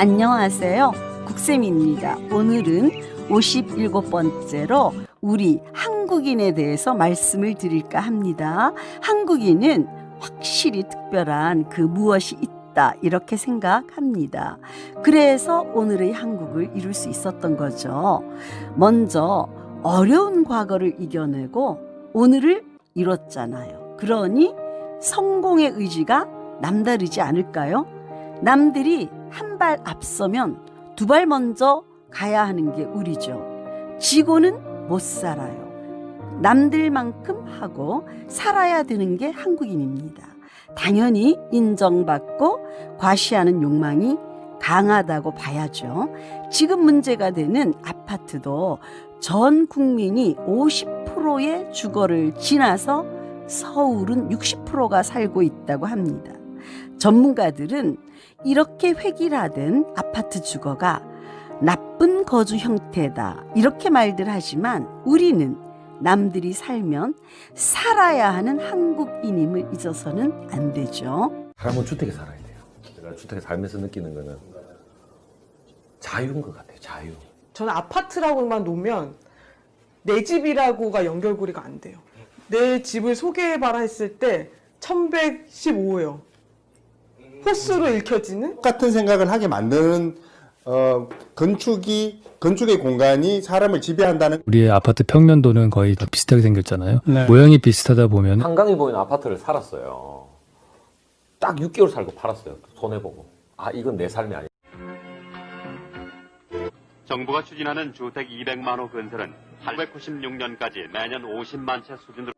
안녕하세요. 국쌤입니다. 오늘은 57번째로 우리 한국인에 대해서 말씀을 드릴까 합니다. 한국인은 확실히 특별한 그 무엇이 있다. 이렇게 생각합니다. 그래서 오늘의 한국을 이룰 수 있었던 거죠. 먼저 어려운 과거를 이겨내고 오늘을 이뤘잖아요. 그러니 성공의 의지가 남다르지 않을까요? 남들이 한 발 앞서면 두 발 먼저 가야 하는 게 우리죠. 지고는 못 살아요. 남들만큼 하고 살아야 되는 게 한국인입니다. 당연히 인정받고 과시하는 욕망이 강하다고 봐야죠. 지금 문제가 되는 아파트도 전 국민이 50%의 주거를 지나서 서울은 60%가 살고 있다고 합니다. 전문가들은 이렇게 획일화된 아파트 주거가 나쁜 거주 형태다. 이렇게 말들 하지만 우리는 남들이 살면 살아야 하는 한국인임을 잊어서는 안 되죠. 사람은 주택에 살아야 돼요. 제가 주택에 살면서 느끼는 거는 자유인 것 같아요. 자유. 저는 아파트라고만 놓으면 내 집이라고가 연결고리가 안 돼요. 내 집을 소개해봐라 했을 때 1115예요. 호수로 읽혀지는? 똑같은 생각을 하게 만드는 어, 건축이 건축의 공간이 사람을 지배한다는 우리의 아파트 평면도는 거의 다 비슷하게 생겼잖아요. 네. 모양이 비슷하다 보면 한강이 보이는 아파트를 살았어요. 딱 6개월 살고 팔았어요. 손해보고. 아, 이건 내 삶이 아니야. 정부가 추진하는 주택 200만 호 건설은 896년까지 매년 50만 채 수준으로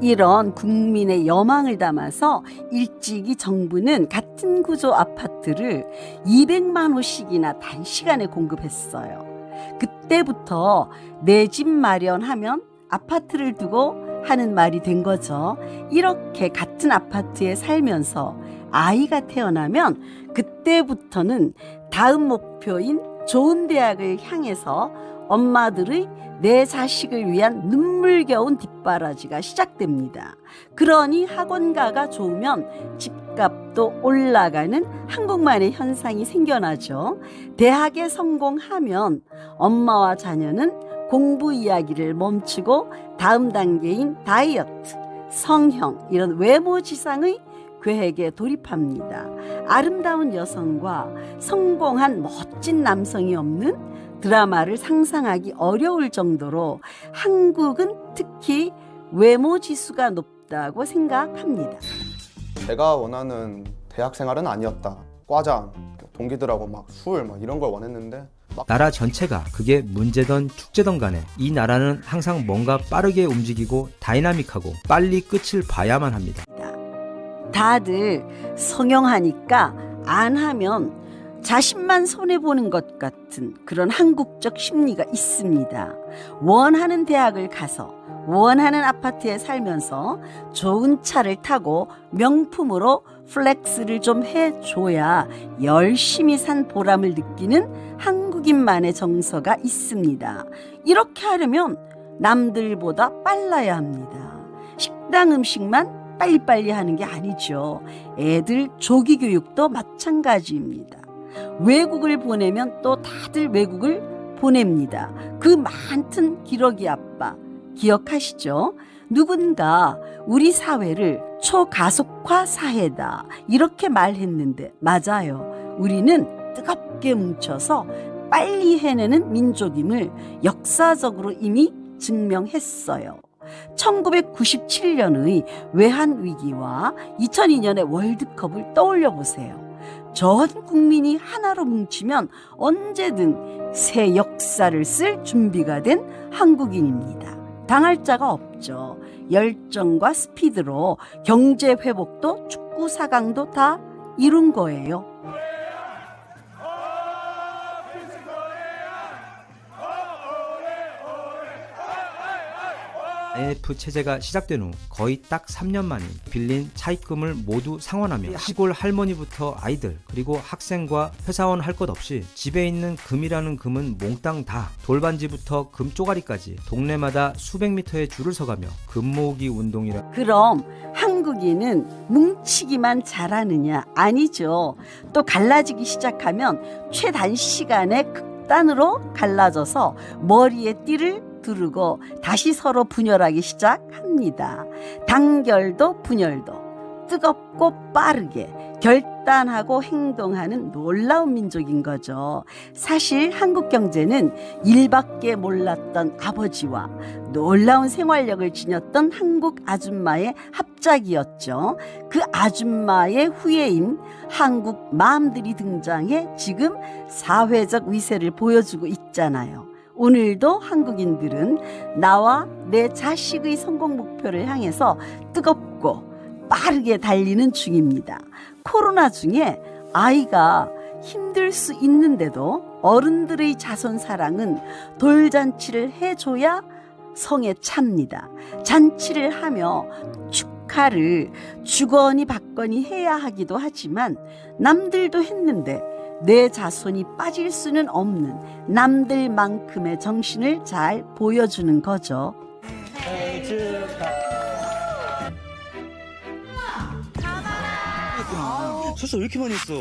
이런 국민의 여망을 담아서 일찍이 정부는 같은 구조 아파트를 200만 호씩이나 단시간에 공급했어요. 그때부터 내 집 마련하면 아파트를 두고 하는 말이 된 거죠. 이렇게 같은 아파트에 살면서 아이가 태어나면 그때부터는 다음 목표인 좋은 대학을 향해서 엄마들의 내 자식을 위한 눈물겨운 뒷바라지가 시작됩니다. 그러니 학원가가 좋으면 집값도 올라가는 한국만의 현상이 생겨나죠. 대학에 성공하면 엄마와 자녀는 공부 이야기를 멈추고 다음 단계인 다이어트, 성형, 이런 외모 지상의 계획에 돌입합니다. 아름다운 여성과 성공한 멋진 남성이 없는 드라마를 상상하기 어려울 정도로 한국은 특히 외모 지수가 높다고 생각합니다. 제가 원하는 대학 생활은 아니었다. 과장, 동기들하고 막 술 막 이런 걸 원했는데 막 나라 전체가 그게 문제던 축제던 간에 이 나라는 항상 뭔가 빠르게 움직이고 다이나믹하고 빨리 끝을 봐야만 합니다. 다들 성형하니까 안 하면 자신만 손해보는 것 같은 그런 한국적 심리가 있습니다. 원하는 대학을 가서 원하는 아파트에 살면서 좋은 차를 타고 명품으로 플렉스를 좀 해줘야 열심히 산 보람을 느끼는 한국인만의 정서가 있습니다. 이렇게 하려면 남들보다 빨라야 합니다. 식당 음식만 빨리빨리 하는 게 아니죠. 애들 조기 교육도 마찬가지입니다. 외국을 보내면 또 다들 외국을 보냅니다. 그 많던 기러기 아빠 기억하시죠? 누군가 우리 사회를 초가속화 사회다 이렇게 말했는데 맞아요. 우리는 뜨겁게 뭉쳐서 빨리 해내는 민족임을 역사적으로 이미 증명했어요. 1997년의 외환 위기와 2002년의 월드컵을 떠올려 보세요. 전 국민이 하나로 뭉치면 언제든 새 역사를 쓸 준비가 된 한국인입니다. 당할 자가 없죠. 열정과 스피드로 경제 회복도 축구 4강도 다 이룬 거예요. IMF 체제가 시작된 후 거의 딱 3년 만에 빌린 차입금을 모두 상환하며 시골 할머니부터 아이들 그리고 학생과 회사원 할 것 없이 집에 있는 금이라는 금은 몽땅 다 돌반지부터 금 쪼가리까지 동네마다 수백 미터의 줄을 서가며 금 모으기 운동이라 그럼 한국인은 뭉치기만 잘하느냐? 아니죠. 또 갈라지기 시작하면 최단 시간에 극단으로 갈라져서 머리에 띠를 두르고 다시 서로 분열하기 시작합니다. 단결도 분열도 뜨겁고 빠르게 결단하고 행동하는 놀라운 민족인 거죠. 사실 한국 경제는 일밖에 몰랐던 아버지와 놀라운 생활력을 지녔던 한국 아줌마의 합작이었죠. 그 아줌마의 후예인 한국 마음들이 등장해 지금 사회적 위세를 보여주고 있잖아요. 오늘도 한국인들은 나와 내 자식의 성공 목표를 향해서 뜨겁고 빠르게 달리는 중입니다. 코로나 중에 아이가 힘들 수 있는데도 어른들의 자손 사랑은 돌잔치를 해줘야 성에 찹니다. 잔치를 하며 축하를 주거니 받거니 해야 하기도 하지만 남들도 했는데 내 자손이 빠질 수는 없는 남들만큼의 정신을 잘 보여주는 거죠. 설사 왜 이렇게 많이 했어?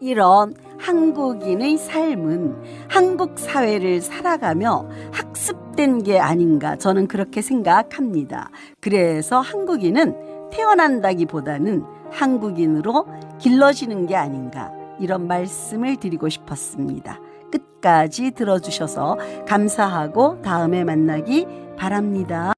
이런 한국인의 삶은 한국 사회를 살아가며 학습된 게 아닌가 저는 그렇게 생각합니다. 그래서 한국인은 태어난다기보다는 한국인으로 길러지는 게 아닌가 이런 말씀을 드리고 싶었습니다. 끝까지 들어주셔서 감사하고 다음에 만나기 바랍니다.